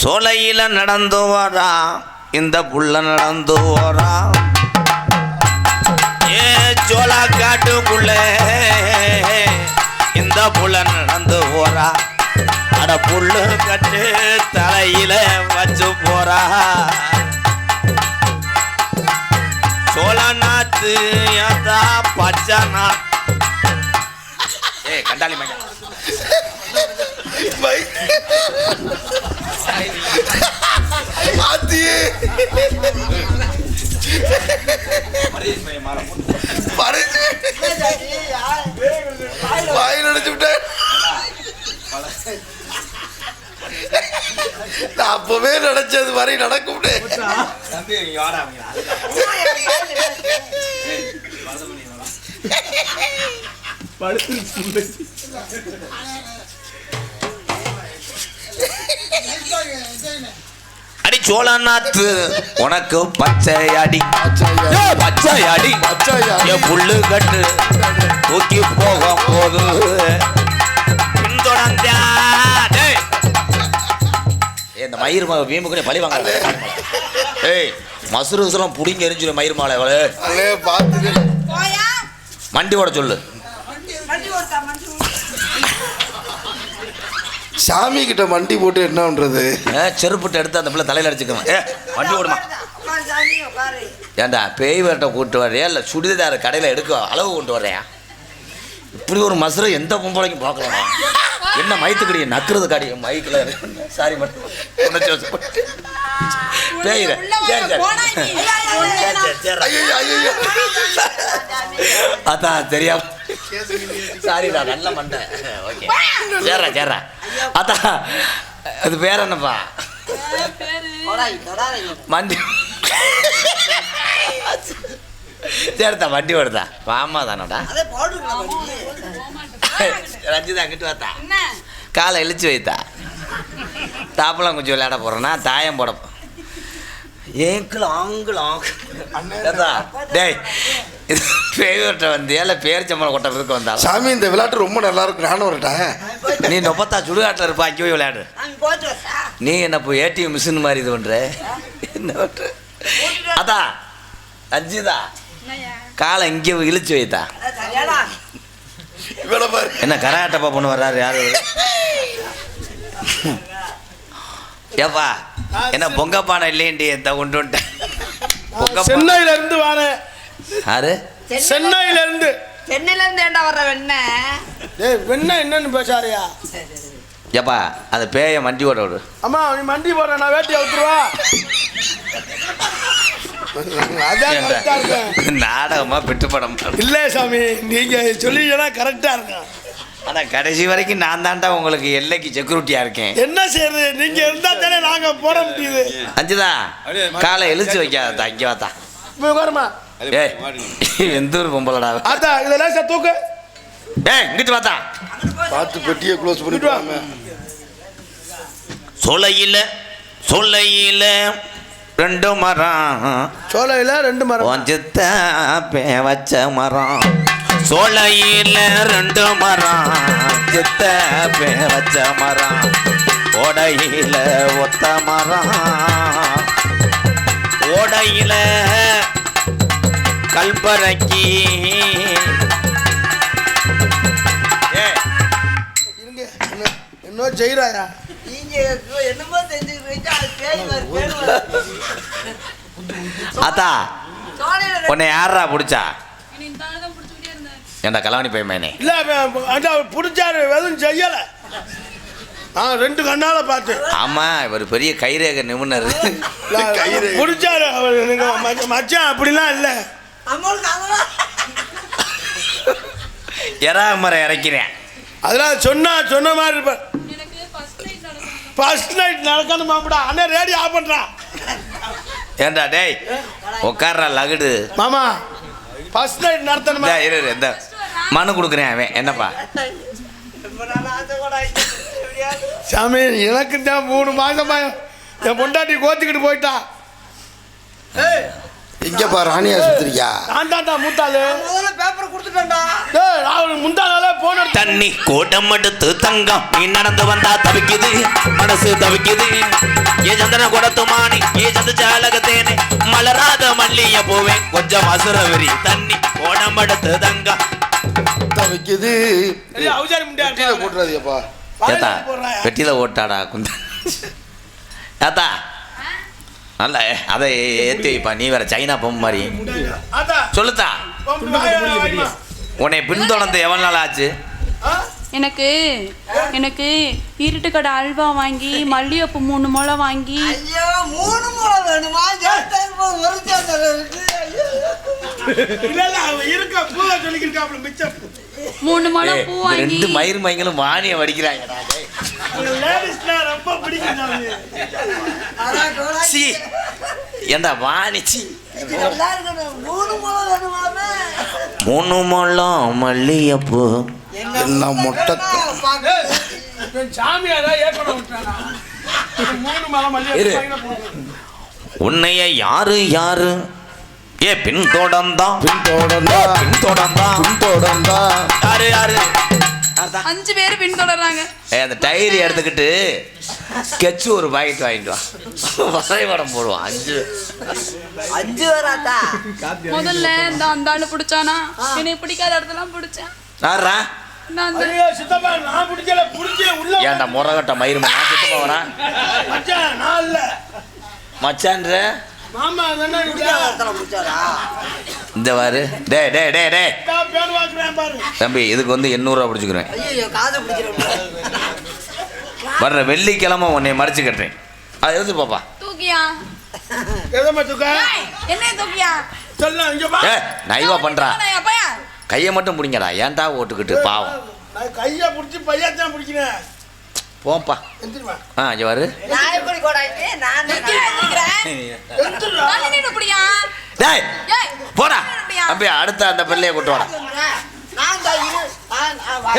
சோலையில் நடந்து வரா இந்த புள்ள நடந்து வரா ஏ சோலா காட்டுக்குள்ள. இந்த புள்ள நடந்து போறா அட புல்லு கட்டு தலையில வச்சு போறா. சோழ நாத்து ஏதா பச்சை நாத்து ஏ கண்டாளி மையம் நான் அப்பவே நினைச்சது மாதிரி நடக்கும் அடி சோழநாத்து உனக்கு பச்சை அடி. பச்சை அடி. ஏ, புல்லு கட்டு தூக்கி போகும் போது. பின்தொடர்ந்தா இந்த மயிர் வீம்புக்குனே பழி வாங்க ஏய் மசுரு விசலம் புடிங்க எரிஞ்சிடும் மயிர் மாலை அவளே பார்த்து மண்டி ஓட சொல்லு. சாமி கிட்ட மண்டி போட்டு என்ன பண்றது? செருப்புட்டு எடுத்து அந்த பிள்ளை தலையில அடிச்சுக்கணும் ஏ வண்டி ஓடுமா? ஏன்டா பேய் வேட்டை கூட்டு வர்றியா? இல்லை சுடிதார் கடையில் எடுக்க அளவு கொண்டு வர்றியா? இப்படி ஒரு மசுரை எந்த பொம்பளைக்கும் பார்க்கலாம் என்ன மயத்துக்கடியை நக்குறது காடி? மைக்கில் சாரி மட்டும் பேயிர. சரி அதான் தெரியாம சாரிடா நல்ல மண்டை. ஓகே சேர்றா சேர்றா. அதான். அது பேர் என்னப்பா? வண்டி சரிதா வண்டி ஓடுதா வாமா தானடா ரஞ்சிதா அங்கிட்டு வாத்தா என்ன காலை இழுச்சு வைத்தா தாப்பெல்லாம் கொஞ்சம் விளையாட போறேன்னா தாயம் போட போ- ஏங்கிள் ஆங்கிள் ஆங்கிள் டேய் இது பேய்வட்ட வந்தியா இல்லை பேரிச்சம்பளம் கொட்டறதுக்கு வந்தா சாமி இந்த விளையாட்டு ரொம்ப நல்லா இருக்கு நானும் வரட்டேன் நீ நொப்பத்தா சுடுகாட்டில் இருப்பா அங்கே போய் விளையாடு நீ என்ன இப்போ ஏடிஎம் மிஷின் மாதிரி இது பண்ற என்ன பண்ற அதா அஞ்சுதா காலை இங்கே இழுச்சு வைத்தா? என்ன கராட்டப்பா பொண்ணு வர்றாரு யாரு? ஏப்பா என்ன பொங்க பானை இல்லையண்டி எந்த கொண்டு. சென்னையில இருந்து வரேன் யாரு? சென்னையில இருந்து சென்னையில இருந்து ஏண்டா வர்ற வெண்ண? ஏய் வெண்ண என்னன்னு பேசாரியா ஏப்பா அந்த பேய வண்டி ஓட விடு அம்மா நீ மண்டி போடுற நான் வேட்டி அவுத்துருவா அதான் ஏன்டா? கரெக்டா இருக்கேன் நாடகமா பெற்று படம். இல்ல சாமி. நீங்க சொல்லிங்கன்னா கரெக்டா இருக்கும் ஆனா கடைசி வரைக்கும் நான் தான்டா உங்களுக்கு எல்லைக்கு செக்யூரிட்டியா இருக்கேன். என்ன செய்யறது நீங்க இருந்தா தானே நாங்க போட முடியுது. அஞ்சுதா? காலை இழுச்சு வைக்காதா இங்கே வாத்தா. உட்காருமா. ஏய் எந்த ஒரு பொம்பளடா அத்தா இதை லேசா தூக்கு. ஏய் இங்கிட்டு வாத்தா. பார்த்து பெட்டியை க்ளோஸ் பண்ணிட்டு சொல்லையில சொல்லையில ரெண்டு மரம். சோலையில ரெண்டு மரம். கொஞ்சத்த பே வச்ச மரம். சோலையில ரெண்டு மரம். சித்த பே வச்ச மரம். ஓடையில ஒத்த மரம். ஓடையில கல்பரைக்கு. என்ன செய்யறாயா நீங்க என்னமோ செஞ்சுக்கிட்டு அது பேய் வரு ரெண்டு- உன்னை யாரா பிடிச்சா? ஏண்டா கலவாணி பையன் இல்ல அந்த பிடிச்சாரு எதுவும் செய்யல. நான் ரெண்டு கண்ணால பார்த்தேன். ஆமா இவர் பெரிய கைரேக நிபுணர். கயிறு. பிடிச்சாரு அவர் மச்சான் அப்படிலாம் இல்லை. எறா மரம் இறக்கிறேன். அதெல்லாம் சொன்னா சொன்ன மாதிரி இருப்பேன் ஃபர்ஸ்ட் நைட் நடக்கணும் மாப்பிடா அண்ணன் ரேடியோ ஆஃப் பண்ணுறான் ஏண்டா டேய் உட்கார்றா லகுடு. மாமா ஃபர்ஸ்ட் நைட் நடத்தணுமா? இரு இந்த. மனு கொடுக்குறேன் அவன். என்னப்பா? ரொம்ப நாள் ஆசை கூட ஆயிடுச்சு. எப்படியாவது. சாமி எனக்கு தான் மூணு மாசமா என் பொண்டாட்டி கோத்திக்கிட்டு போயிட்டா. ஏய் எங்கப்பா ராணி ஆஸ்பத்திரியா நான் தான்டா மூத்தாளு முதல்ல பேப்பர் கொடுத்துட்டேன்டா. டேய் நான் அவனுக்கு முந்தா நாளே போன தண்ணி கூட்டம் எடுத்து தங்கம். நீ நடந்து வந்தா தவிக்குது மனசு தவிக்குது. ஏ சந்தன குடத்துமானி ஏ சந்த சாலகத்தேனே மலராத மல்லிய பூவே கொஞ்சம் அசுரவரி தண்ணி கூடம் எடுத்து தங்கம். வைக்குது அவசாரி பெட்டியில முடியாது போட்டுறாதியப்பா ஏத்தா பெட்டியில் ஓட்டாடா குந்த. ஏத்தா நல்ல அதை ஏற்றி வைப்பா நீ வேற சைனா பொம்மை மாதிரி சொல்லுத்தா. உன்னை பின்தொடர்ந்து எவ்வளோ நாள் ஆச்சு? எனக்கு எனக்கு இருட்டு கடை அல்வா வாங்கி மல்லிகைப்பூ மூணு முளை வாங்கி ஐயோ மூணு முளை வேணுமா மூணு முளை பூ வாங்கி ரெண்டு மயிர் மயங்களும் வாணியை வடிக்கிறாங்கடா டேய். இந்த லேடிஸ்னா ரொம்ப பிடிக்கும். சீ ஏண்டா வாணி சீ இது நல்லா இருக்கணும். மூணு முழம் மல்லிகைப்பூ. என்ன மொட்டை. உன்னைய யாரு யாரு? ஏ பின்தொடர்ந்தான் பின்தொடர்ந்தா. பின்தொடர்ந்தான் பின்தொடர்ந்தா. யாரு யாரு? அஞ்சு பேர் பின்தொடர்றாங்க. ஏய், அந்த டைரி எடுத்துக்கிட்டு ஸ்கெட்ச் ஒரு பாக்கெட் வாங்கிட்டு வா. வரைபடம் போடுவான். அஞ்சு. அஞ்சு வராதா முதல்ல இந்த அந்த ஆளு பிடிச்சானா? எனக்கு பிடிக்காத இடத்துலாம் பிடிச்சேன். யாரா ஏன்டா முறகட்ட மயிர் நான் சுத்தமா வரா? மச்சான் நான் இல்ல. மச்சான்ற? மாமா இந்த வாரு டே டே டே டே தம்பி இதுக்கு வந்து எண்ணூறுரூவா பிடிச்சிக்கிறேன். ஐயோ காதை பிடிக்கிறேன் வர்ற வெள்ளிக்கிழமை உன்னை மறைச்சு கட்டுறேன். அதை எடுத்து பாப்பா. நைவா பண்றா. அப்பயா கையை மட்டும் பிடிங்கடா. ஏன்டா ஓட்டுக்கிட்டு பாவம்? நான் கையை பிடிச்சி பையத்தான் பிடிக்கிறேன். எந்திரிமா ஆ இங்கே வாரு டேய் போய் அடுத்த அந்த பிள்ளைய கூட்டு வர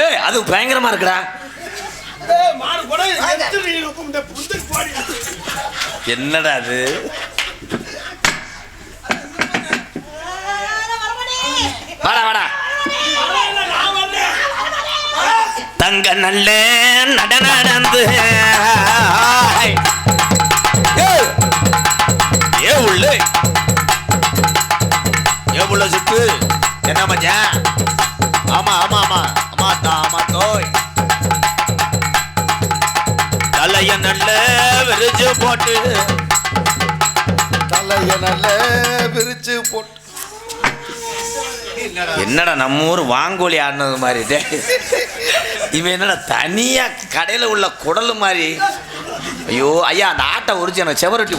ஏய் அது பயங்கரமா இருக்குடா. என்னடா அது? வாடா வாடா. தங்க நல்ல நட நடந்து போட்டு தலைய நல்ல விரிச்சு போட்டு. என்னடா? நம்ம ஊர் வாங்கோலி ஆடினது மாதிரி. இவன் என்னடா தனியா கடையில உள்ள குடல் மாதிரி. ஐயோ ஐயா அந்த ஆட்டை உரிச்சு எனக்கு செவரட்டி